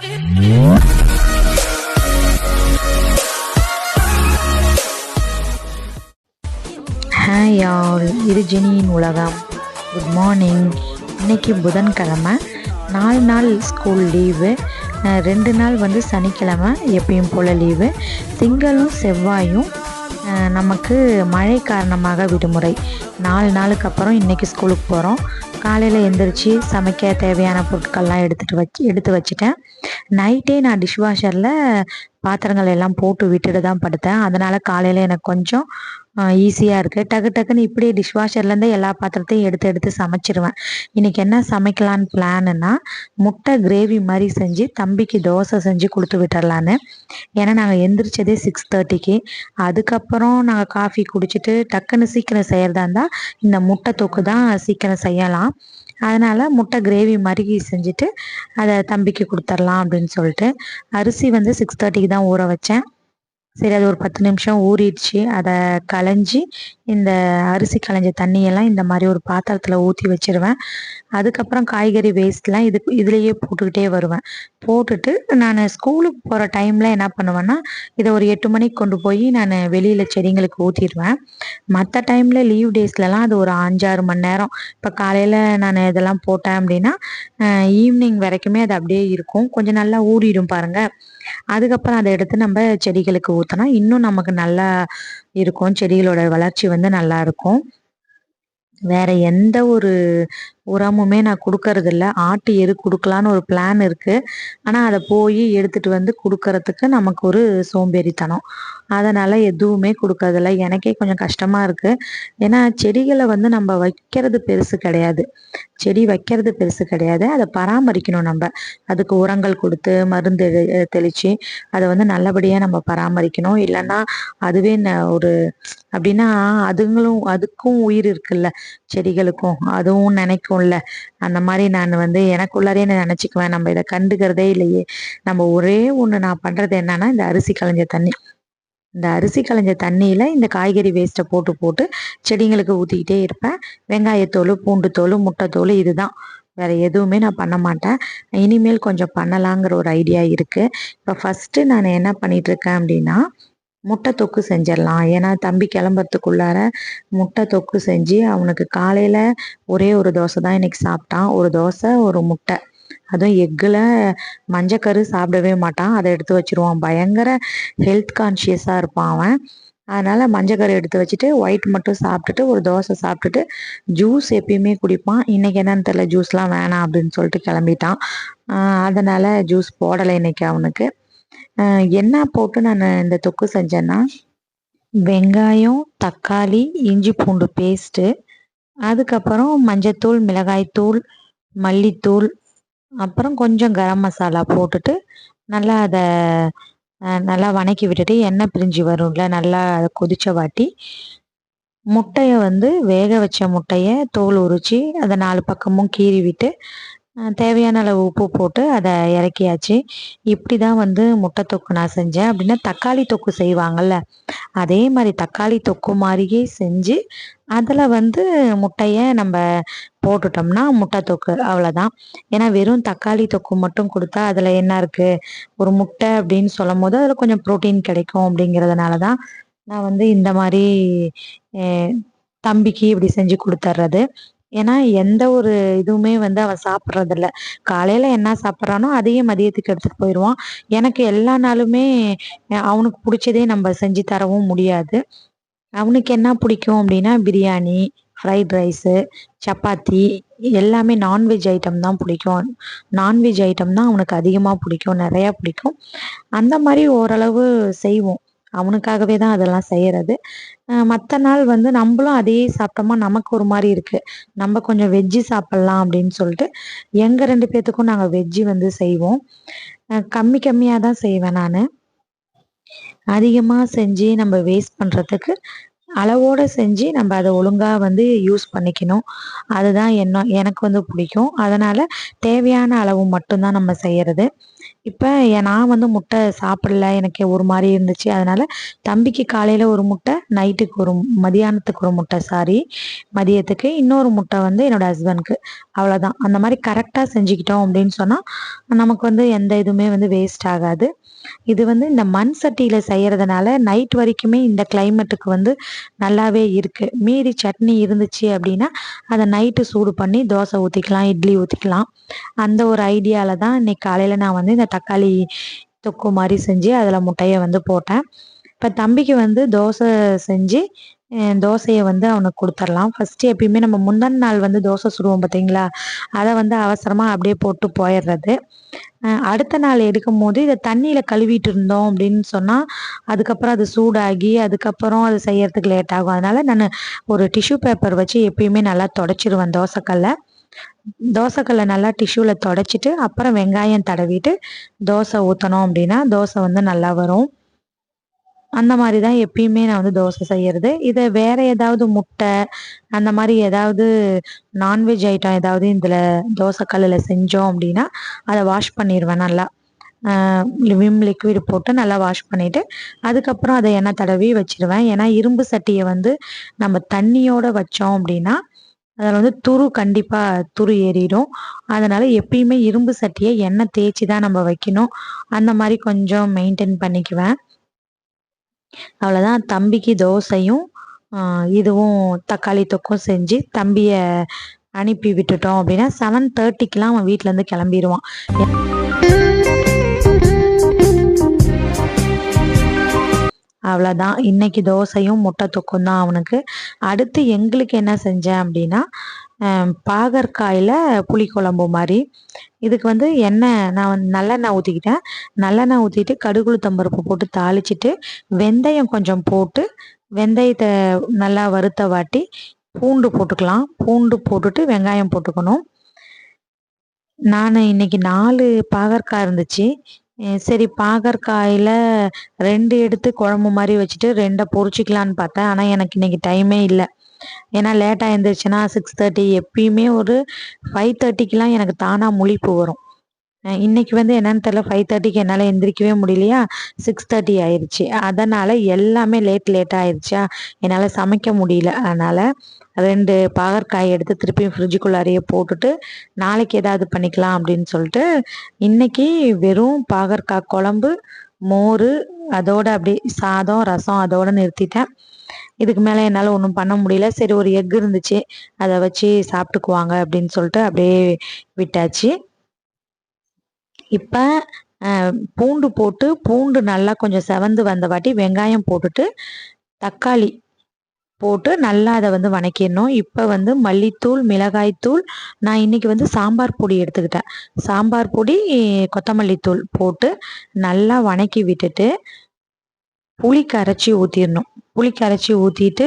Hi all இது ஜெனியின் உலகம். Good morning இன்னைக்கு புதன்கிழமை. நாலு நாள் ஸ்கூல் லீவு ரெண்டு நாள் வந்து சனிக்கிழமை எப்பயும் போல் லீவு திங்களும் செவ்வாயும் நமக்கு மழை காரணமாக விடுமுறை. நாலு நாளுக்கு அப்புறம் இன்றைக்கி ஸ்கூலுக்கு போகிறோம் காலையில் எந்திரிச்சு சமைக்க தேவையான பொருட்கள்லாம் எடுத்துகிட்டு வச்சு எடுத்து வச்சுட்டேன். நைட்டே நான் டிஷ்வாஷரில் பாத்திரங்கள் எல்லாம் போட்டு விட்டுட்டு தான் படுத்தேன். அதனால் காலையில் எனக்கு கொஞ்சம் ஈஸியாக இருக்குது டக்கு டக்குன்னு இப்படியே டிஷ்வாஷர்லேருந்து எல்லா பாத்திரத்தையும் எடுத்து எடுத்து சமைச்சிருவேன். இன்றைக்கி என்ன சமைக்கலான்னு பிளானுன்னா முட்டை கிரேவி மாதிரி செஞ்சு தம்பிக்கு தோசை செஞ்சு கொடுத்து விட்டுறலான்னு. ஏன்னா நாங்கள் எந்திரிச்சதே சிக்ஸ் தேர்ட்டிக்கு அதுக்கப்புறம் நாங்கள் காஃபி குடிச்சிட்டு டக்குன்னு சீக்கிரம் செய்கிறதா இருந்தால் இந்த முட்டை தொக்கு தான் சீக்கிரம் செய்யலாம். அதனால் முட்டை கிரேவி மாதிரி செஞ்சுட்டு அதை தம்பிக்கு கொடுத்துர்லாம் அப்படின்னு சொல்லிட்டு அரிசி வந்து சிக்ஸ் தேர்ட்டிக்கு தான் ஊற வச்சேன். சரி அது ஒரு பத்து நிமிஷம் ஊறிடுச்சு. அதை களைஞ்சி இந்த அரிசி களைஞ்ச தண்ணியெல்லாம் இந்த மாதிரி ஒரு பாத்திரத்தில் ஊற்றி வச்சிருவேன். அதுக்கப்புறம் காய்கறி வேஸ்ட்லாம் இது இதுலேயே போட்டுக்கிட்டே வருவேன். போட்டுட்டு நான் ஸ்கூலுக்கு போகிற டைமில் என்ன பண்ணுவேன்னா இதை ஒரு எட்டு மணிக்கு கொண்டு போய் நான் வெளியில் செடிங்களுக்கு ஊற்றிடுவேன் மற்ற டைமில் லீவ் டேஸ்லலாம் அது ஒரு அஞ்சாறு மணி நேரம். இப்போ காலையில் நான் இதெல்லாம் போட்டேன் அப்படின்னா ஈவினிங் வரைக்குமே அது அப்படியே இருக்கும். கொஞ்சம் நல்லா ஊறிடும் பாருங்கள் அதுக்கப்புறம் அதை எடுத்து நம்ம செடிகளுக்கு ஊற்றினா இன்னும் நமக்கு நல்லா இருக்கும். செடிகளோட வளர்ச்சி வந்து நல்லா இருக்கும். வேற எந்த ஒரு உரமுமே நான் கொடுக்கறதில்ல. ஆட்டு எரு கொடுக்கலான்னு ஒரு பிளான் இருக்கு. ஆனால் அதை போய் எடுத்துட்டு வந்து கொடுக்கறதுக்கு நமக்கு ஒரு சோம்பேறித்தனம். அதனால் எதுவுமே கொடுக்கறதில்ல. எனக்கே கொஞ்சம் கஷ்டமாக இருக்குது ஏன்னா செடிகளை வந்து நம்ம வைக்கிறது பெருசு கிடையாது. செடி வைக்கிறது பெருசு கிடையாது. அதை பராமரிக்கணும் நம்ம. அதுக்கு உரங்கள் கொடுத்து மருந்து தெளித்து அதை வந்து நல்லபடியாக நம்ம பராமரிக்கணும். இல்லைன்னா அதுவே ந- ஒரு அப்படின்னா அதுங்களும் அதுக்கும் உயிர் இருக்குல்ல செடிகளுக்கும். அதுவும் நினைக்கும்ல. அந்த மாதிரி நான் வந்து எனக்குள்ளாரே நான் நினச்சிக்குவேன். நம்ம இதை கண்டுக்கிறதே இல்லையே. நம்ம ஒரே ஒன்று நான் பண்ணுறது என்னன்னா இந்த அரிசி களைஞ்ச தண்ணி. இந்த அரிசி களைஞ்ச தண்ணியில் இந்த காய்கறி வேஸ்ட்டை போட்டு போட்டு செடிங்களுக்கு ஊற்றிக்கிட்டே இருப்பேன். வெங்காயத்தோல் பூண்டுத்தோல் முட்டைத்தோல் இதுதான். வேறு எதுவுமே நான் பண்ண மாட்டேன். இனிமேல் கொஞ்சம் பண்ணலாங்கிற ஒரு ஐடியா இருக்குது இப்போ ஃபஸ்ட்டு நான் என்ன பண்ணிகிட்ருக்கேன் அப்படின்னா முட்டை தொக்கு செஞ்சிடலாம். ஏன்னா தம்பி கிளம்புறதுக்குள்ளார முட்டை தொக்கு செஞ்சு அவனுக்கு காலையில் ஒரே ஒரு தோசை தான் இன்றைக்கி சாப்பிட்டான். ஒரு தோசை ஒரு முட்டை. அதுவும் எக்கில் மஞ்சக்கரு சாப்பிடவே மாட்டான். அதை எடுத்து வச்சிருவான். பயங்கர ஹெல்த் கான்ஷியஸாக இருப்பான் அவன். அதனால் மஞ்சக்கரு எடுத்து வச்சுட்டு ஒயிட் மட்டும் சாப்பிட்டுட்டு ஒரு தோசை சாப்பிட்டுட்டு ஜூஸ் எப்பயுமே குடிப்பான். இன்னைக்கு என்னன்னு தெரில ஜூஸ்லாம் வேணாம் அப்படின்னு சொல்லிட்டு கிளம்பிட்டான். அதனால் ஜூஸ் போடலை இன்னைக்கு அவனுக்கு. என்ன போட்டு நான் இந்த தொக்கு செஞ்சேன்னா வெங்காயம் தக்காளி இஞ்சி பூண்டு பேஸ்ட்டு அதுக்கப்புறம் மஞ்சத்தூள் மிளகாய்த்தூள் மல்லித்தூள் அப்புறம் கொஞ்சம் கரம் மசாலா போட்டுட்டு நல்லா அதை நல்லா வணக்கி விட்டுட்டு எண்ணெய் பிரிஞ்சு வரும்ல நல்லா அதை கொதிச்ச வாட்டி முட்டையை வந்து வேக வச்ச முட்டையை தோல் உரித்து அதை நாலு பக்கமும் கீறி விட்டு தேவையான அளவு உப்பு போட்டு அதை இறக்கியாச்சு. இப்படி தான் வந்து முட்டை தொக்கு நான் செஞ்சேன். அப்படின்னா தக்காளி தொக்கு செய்வாங்கல்ல அதே மாதிரி தக்காளி தொக்கு மாதிரியே செஞ்சு அதில் வந்து முட்டையை நம்ம போட்டுட்டோம்னா முட்டை தொக்கு அவ்வளோதான் ஏன்னா வெறும் தக்காளி தொக்கு மட்டும் கொடுத்தா அதில் என்ன இருக்குது ஒரு முட்டை அப்படின்னு சொல்லும் போது அதில் கொஞ்சம் ப்ரோட்டீன் கிடைக்கும் அப்படிங்கிறதுனால தான் நான் வந்து இந்த மாதிரி தம்பிக்கு இப்படி செஞ்சு கொடுத்துட்றது ஏன்னா எந்த ஒரு இதுவுமே வந்து அவன் சாப்பிட்றதில்ல. காலையில் என்ன சாப்பிட்றானோ அதையே மதியத்துக்கு எடுத்துகிட்டு போயிடுவான். எனக்கு எல்லா நாளுமே அவனுக்கு பிடிச்சதே நம்ம செஞ்சு தரவும் முடியாது. அவனுக்கு என்ன பிடிக்கும் அப்படின்னா பிரியாணி ஃப்ரைட் ரைஸு சப்பாத்தி எல்லாமே நான்வெஜ் ஐட்டம் தான் பிடிக்கும். நான்வெஜ் ஐட்டம் தான் அவனுக்கு அதிகமாக பிடிக்கும் நிறையா பிடிக்கும். அந்த மாதிரி ஓரளவு செய்வோம். அவனுக்காகவே தான் அதெல்லாம் செய்கிறது மற்ற நாள் வந்து நம்மளும் அதையே சாப்பிட்டோமா நமக்கு ஒரு மாதிரி இருக்கு. நம்ம கொஞ்சம் வெஜ்ஜு சாப்பிட்லாம் அப்படின்னு சொல்லிட்டு எங்கள் ரெண்டு பேர்த்துக்கும் நாங்கள் வெஜ்ஜு வந்து செய்வோம். கம்மி கம்மியாக தான் செய்வேன் நான். அதிகமாக செஞ்சு நம்ம வேஸ்ட் பண்ணுறதுக்கு அளவோடு செஞ்சு நம்ம அதை ஒழுங்காக வந்து யூஸ் பண்ணிக்கணும். அதுதான் என்ன எனக்கு வந்து பிடிக்கும். அதனால் தேவையான அளவு மட்டும்தான் நம்ம செய்கிறது இப்போ நான் வந்து முட்டை சாப்பிடல எனக்கு ஒரு மாதிரி இருந்துச்சு. அதனால் தம்பிக்கு காலையில் ஒரு முட்டை நைட்டுக்கு ஒரு மதியானத்துக்கு ஒரு முட்டை சாரி. மதியத்துக்கு இன்னொரு முட்டை வந்து என்னோடய ஹஸ்பண்ட்க்கு அவ்வளோதான் அந்த மாதிரி கரெக்டாக செஞ்சுக்கிட்டோம் அப்படின்னு சொன்னால் நமக்கு வந்து எந்த இதுவுமே வந்து வேஸ்ட் ஆகாது. இது வந்து இந்த மண் சட்டியில் செய்கிறதுனால நைட் வரைக்குமே இந்த கிளைமேட்டுக்கு வந்து நல்லாவே இருக்குது மீறி சட்னி இருந்துச்சு அப்படின்னா அதை நைட்டு சூடு பண்ணி தோசை ஊற்றிக்கலாம் இட்லி ஊற்றிக்கலாம் அந்த ஒரு ஐடியாவில் தான் இன்னைக்கு காலையில் நான் வந்து இந்த தக்காளி தொக்கு மாதிரி செஞ்சு அதில் முட்டையை வந்து போட்டேன். இப்போ தம்பிக்கு வந்து தோசை செஞ்சு தோசையை வந்து அவனுக்கு கொடுத்துர்லாம் ஃபஸ்ட்டு எப்பயுமே நம்ம முந்தின நாள் வந்து தோசை சுடுவோம் பார்த்தீங்களா? அதை வந்து அவசரமாக அப்படியே போட்டு போயிடுறது. அடுத்த நாள் எடுக்கும் போது இதை தண்ணியில் கழுவிட்டு இருந்தோம் அப்படின்னு சொன்னால் அதுக்கப்புறம் அது சூடாகி அதுக்கப்புறம் அது செய்யறதுக்கு லேட் ஆகும். அதனால் நான் ஒரு டிஷ்யூ பேப்பர் வச்சு எப்பயுமே நல்லா தொடச்சிடுவேன் தோசைக்கல்லை. தோசைக்கல்லை நல்லா டிஷ்யூவில் தொடச்சிட்டு அப்புறம் வெங்காயம் தடவிட்டு தோசை ஊற்றணும் அப்படின்னா தோசை வந்து நல்லா வரும். அந்த மாதிரி தான் எப்பயுமே நான் வந்து தோசை செய்யறது. இதை வேற ஏதாவது முட்டை அந்த மாதிரி ஏதாவது நான்வெஜ் ஐட்டம் ஏதாவது இதில் தோசை கல்லில் செஞ்சோம் அப்படின்னா அதை வாஷ் பண்ணிடுவேன் நல்லா. விம் லிக்விட் போட்டு நல்லா வாஷ் பண்ணிவிட்டு அதுக்கப்புறம் அதை எண்ணெய் தடவி வச்சிருவேன். ஏன்னா இரும்பு சட்டியை வந்து நம்ம தண்ணியோடு வச்சோம் அப்படின்னா அதில் வந்து துரு கண்டிப்பாக துரு ஏறிடும். அதனால் எப்பயுமே இரும்பு சட்டியை எண்ணெய் தேய்ச்சி தான் நம்ம வைக்கணும். அந்த மாதிரி கொஞ்சம் மெயின்டைன் பண்ணிக்குவேன். அவ்வளோதான் தம்பிக்கு தோசையும் இதுவும் தக்காளி தொக்கும் செஞ்சு தம்பியை அனுப்பி விட்டுட்டோம் அப்படின்னா செவன் தேர்ட்டிக்கெலாம் அவன் வீட்டிலேருந்து கிளம்பிடுவான் அவ்வளோதான் இன்னைக்கு தோசையும் முட்டை தொக்கும் தான் அவனுக்கு. அடுத்து எங்களுக்கு என்ன செஞ்சேன் அப்படின்னா பாகற்காயில் புளிக்குழம்பு மாதிரி இதுக்கு வந்து எண்ணெய் நான் வந்து நல்லெண்ணெய் ஊற்றிக்கிட்டேன் நல்லெண்ணெய் ஊற்றிட்டு கடுகுளுத்தம்பருப்பு போட்டு தாளிச்சிட்டு வெந்தயம் கொஞ்சம் போட்டு வெந்தயத்தை நல்லா வறுத்த வாட்டி பூண்டு போட்டுக்கலாம். பூண்டு போட்டுட்டு வெங்காயம் போட்டுக்கணும். நான் இன்னைக்கு நாலு பாகற்காய் இருந்துச்சு. சரி பாகற்காயில் ரெண்டு எடுத்து குழம்பு மாதிரி வச்சுட்டு ரெண்டை பொறிச்சிக்கலான்னு பார்த்தேன். ஆனால் எனக்கு இன்னைக்கு டைமே இல்லை. ஏன்னா லேட்டாக எழுந்திரிச்சுன்னா சிக்ஸ் தேர்ட்டி எப்பயுமே ஒரு ஃபைவ் தேர்ட்டிக்கெலாம் எனக்கு தானாக முழிப்பு வரும். இன்னைக்கு வந்து என்னன்னு தெரியல ஃபைவ் தேர்ட்டிக்கு என்னால் எந்திரிக்கவே முடியலையா? சிக்ஸ் தேர்ட்டி ஆயிடுச்சு. அதனால் எல்லாமே லேட் லேட் ஆயிடுச்சா? என்னால் சமைக்க முடியல. அதனால் ரெண்டு பாகற்காய் எடுத்து திருப்பியும் ஃப்ரிட்ஜுக்குள்ளாரையே போட்டுட்டு நாளைக்கு ஏதாவது பண்ணிக்கலாம் அப்படின்னு சொல்லிட்டு இன்னைக்கு வெறும் பாகற்காய் குழம்பு மோர் அதோட அப்படி சாதம் ரசம் அதோட நிறுத்திட்டேன். இதுக்கு மேலே என்னால் ஒன்றும் பண்ண முடியல. சரி ஒரு எக் இருந்துச்சு. அதை வச்சு சாப்பிட்டுக்குவாங்க அப்படின்னு சொல்லிட்டு அப்படியே விட்டாச்சு. இப்போ பூண்டு போட்டு பூண்டு நல்லா கொஞ்சம் செவந்து வந்த வாட்டி வெங்காயம் போட்டுட்டு தக்காளி போட்டு நல்லா அதை வந்து வணக்கிடணும். இப்போ வந்து மல்லித்தூள் மிளகாய்த்தூள் நான் இன்றைக்கி வந்து சாம்பார் பொடி எடுத்துக்கிட்டேன். சாம்பார் பொடி கொத்தமல்லி தூள் போட்டு நல்லா வணக்கி விட்டுட்டு புளி கரைச்சி ஊற்றிடணும் புளி கரைச்சி ஊற்றிட்டு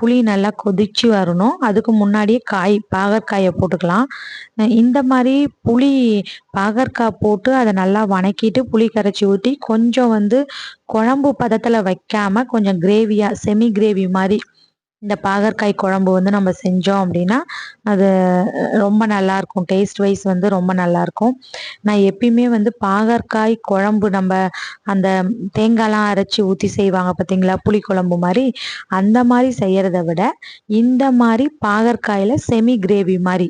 புளி நல்லா கொதிச்சு வரணும். அதுக்கு முன்னாடியே காய் பாகற்காயை போட்டுக்கலாம். இந்த மாதிரி புளி பாகற்காய் போட்டு அதை நல்லா வணக்கிட்டு புளி கரைச்சி ஊற்றி கொஞ்சம் வந்து குழம்பு பதத்தில் வைக்காமல் கொஞ்சம் கிரேவியாக செமி கிரேவி மாதிரி இந்த பாகற்காய் குழம்பு வந்து நம்ம செஞ்சோம் அப்படின்னா அது ரொம்ப நல்லாயிருக்கும். டேஸ்ட் வைஸ் வந்து ரொம்ப நல்லாயிருக்கும். நான் எப்பயுமே வந்து பாகற்காய் குழம்பு நம்ம அந்த தேங்காய்லாம் அரைச்சி ஊற்றி செய்வாங்க பார்த்தீங்களா? புளிக்குழம்பு மாதிரி. அந்த மாதிரி செய்கிறத விட இந்த மாதிரி பாகற்காயில் செமி கிரேவி மாதிரி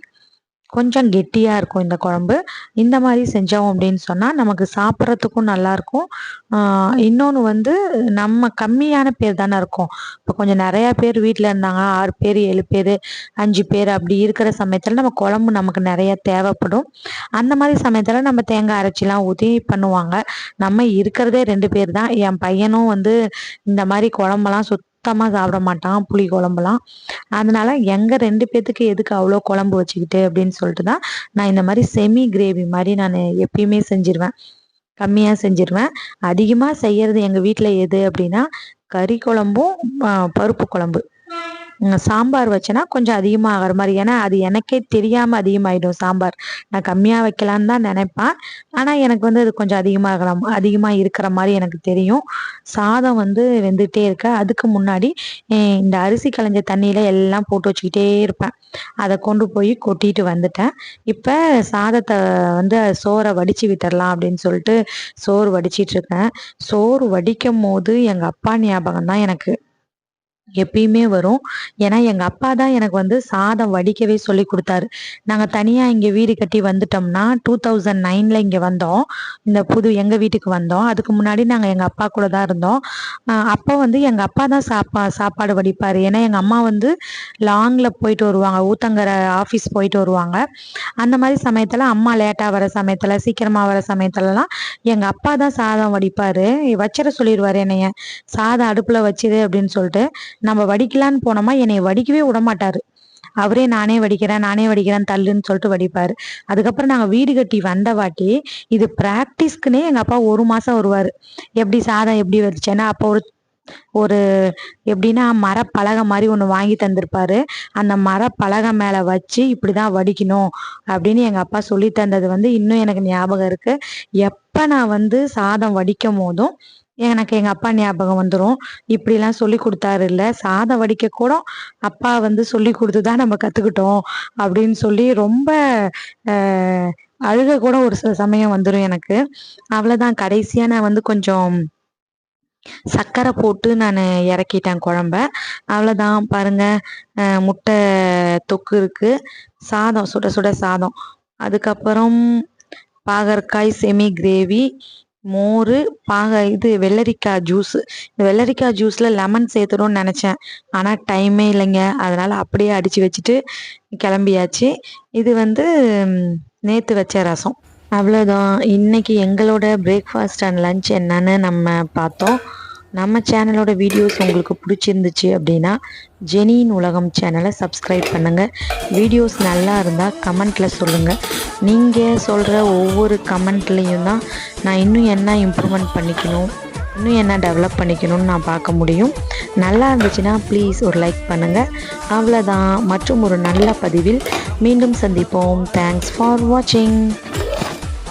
கொஞ்சம் கெட்டியாக இருக்கும் இந்த குழம்பு. இந்த மாதிரி செஞ்சோம் அப்படின்னு சொன்னால் நமக்கு சாப்பிட்றதுக்கும் நல்லாயிருக்கும் இன்னொன்று வந்து நம்ம கம்மியான பேர் தானே இருக்கோம். இப்போ கொஞ்சம் நிறையா பேர் வீட்டில் இருந்தாங்க ஆறு பேர் ஏழு பேர் அஞ்சு பேர் அப்படி இருக்கிற சமயத்தில் நம்ம குழம்பு நமக்கு நிறையா தேவைப்படும். அந்த மாதிரி சமயத்தில் நம்ம தேங்காய் அரைச்சிலாம் ஊற்றி பண்ணுவாங்க. நம்ம இருக்கிறதே ரெண்டு பேர் தான். என் பையனும் வந்து இந்த மாதிரி குழம்பெல்லாம் சுத் சுத்தமாக சாப்பிட மாட்டான் புளி குழம்புலாம். அதனால எங்கள் ரெண்டு பேர்த்துக்கு எதுக்கு அவ்வளோ குழம்பு வச்சுக்கிட்டு அப்படின்னு சொல்லிட்டு தான் நான் இந்த மாதிரி செமி கிரேவி மாதிரி நான் எப்பயுமே செஞ்சிருவேன். கம்மியாக செஞ்சிருவேன். அதிகமாக செய்யறது எங்கள் வீட்டில் எது அப்படின்னா கறி குழம்பும் பருப்பு குழம்பு. சாம்பார் வச்சேன்னா கொஞ்சம் அதிகமாக ஆகிற மாதிரி. ஏன்னா அது எனக்கே தெரியாமல் அதிகமாகிடும் சாம்பார். நான் கம்மியாக வைக்கலான்னு தான் நினைப்பேன். ஆனால் எனக்கு வந்து அது கொஞ்சம் அதிகமாக அதிகமாக இருக்கிற மாதிரி எனக்கு தெரியும். சாதம் வந்து வெந்துகிட்டே இருக்க. அதுக்கு முன்னாடி இந்த அரிசி களைஞ்ச தண்ணியில் எல்லாம் போட்டு வச்சுக்கிட்டே இருப்பேன். அதை கொண்டு போய் கொட்டிட்டு வந்துட்டேன். இப்போ சாதத்தை வந்து சோறை வடித்து விட்டுறலாம் அப்படின்னு சொல்லிட்டு சோறு வடிச்சிட்டு இருக்கேன். சோறு வடிக்கும் போது எங்கள் அப்பா ஞாபகம் தான் எனக்கு. எப்பயுமே வரும். ஏன்னா எங்கள் அப்பா தான் எனக்கு வந்து சாதம் வடிக்கவே சொல்லி கொடுத்தாரு. நாங்கள் தனியாக இங்கே வீடு கட்டி வந்துட்டோம்னா டூ தௌசண்ட் நைனில் இங்கே வந்தோம். இந்த புது எங்கள் வீட்டுக்கு வந்தோம். அதுக்கு முன்னாடி நாங்கள் எங்கள் அப்பா கூட தான் இருந்தோம். அப்போ வந்து எங்கள் அப்பா தான் சாப்பா சாப்பாடு வடிப்பார். ஏன்னா எங்கள் அம்மா வந்து லாங்கில் போயிட்டு வருவாங்க. ஊத்தங்கரை ஆஃபீஸ் போயிட்டு வருவாங்க. அந்த மாதிரி சமயத்தில் அம்மா லேட்டாக வர சமயத்தில் சீக்கிரமாக வர சமயத்துலலாம் எங்கள் அப்பா தான் சாதம் வடிப்பார். வச்சிட சொல்லிடுவாரு என்னைய. சாதம் அடுப்பில் வச்சிரு அப்படின்னு சொல்லிட்டு நம்ம வடிக்கலான்னு போனோமா என்னை வடிக்கவே விடமாட்டாரு. அவரே நானே வடிக்கிறேன் நானே வடிக்கிறேன் தள்ளுன்னு சொல்லிட்டு வடிப்பார். அதுக்கப்புறம் நாங்கள் வீடு கட்டி வந்த வாட்டி இது ப்ராக்டிஸ்க்குனே எங்கள் அப்பா ஒரு மாதம் வருவார். எப்படி சாதம் எப்படி வடிச்சேன்னா அப்போ ஒரு ஒரு எப்படின்னா மரப்பலகை மாதிரி ஒன்று வாங்கி தந்திருப்பாரு. அந்த மரப்பலகை மேலே வச்சு இப்படி தான் வடிக்கணும் அப்படின்னு எங்கள் அப்பா சொல்லி தந்தது வந்து இன்னும் எனக்கு ஞாபகம் இருக்குது எப்போ நான் வந்து சாதம் வடிக்கும் போதும் எனக்கு எங்கள் அப்பா ஞாபகம் வந்துடும் இப்படிலாம் சொல்லி கொடுத்தாரு இல்லை சாதம் வடிக்க கூட அப்பா வந்து சொல்லி கொடுத்து தான் நம்ம கற்றுக்கிட்டோம் அப்படின்னு சொல்லி ரொம்ப அழுக கூட ஒரு சில சமயம் வந்துடும் எனக்கு. அவ்வளோதான் கடைசியாக நான் வந்து கொஞ்சம் சர்க்கரை போட்டு நான் இறக்கிட்டேன் குழம்ப. அவ்வளோதான் பாருங்க. முட்டை தொக்கு இருக்குது சாதம் சுட சுட சாதம். அதுக்கப்புறம் பாகற்காய் செமி கிரேவி மோர் பாக இது வெள்ளரிக்காய் ஜூஸு இந்த வெள்ளரிக்காய் ஜூஸில் லெமன் சேர்த்துணும்னு நினச்சேன். ஆனால் டைமே இல்லைங்க. அதனால் அப்படியே அடித்து வச்சுட்டு கிளம்பியாச்சு. இது வந்து நேற்று வச்ச ரசம். அவ்வளோதான் இன்றைக்கி எங்களோட பிரேக்ஃபாஸ்ட் அண்ட் லன்ச் என்னன்னு நம்ம பார்த்தோம். நம்ம சேனலோட வீடியோஸ் உங்களுக்கு பிடிச்சிருந்துச்சு அப்படின்னா ஜெனியின் உலகம் சேனலை சப்ஸ்கிரைப் பண்ணுங்கள் வீடியோஸ் நல்லா இருந்தால் கமெண்ட்டில் சொல்லுங்கள் நீங்கள் சொல்கிற ஒவ்வொரு கமெண்ட்லேயும் தான் நான் இன்னும் என்ன இம்ப்ரூவ்மெண்ட் பண்ணிக்கணும் இன்னும் என்ன டெவலப் பண்ணிக்கணும்னு நான் பார்க்க முடியும். நல்லா இருந்துச்சுன்னா ப்ளீஸ் ஒரு லைக் பண்ணுங்கள் அவ்வளோதான் மற்றும் ஒரு நல்ல பதிவில் மீண்டும் சந்திப்போம். தேங்க்ஸ் ஃபார் வாட்சிங்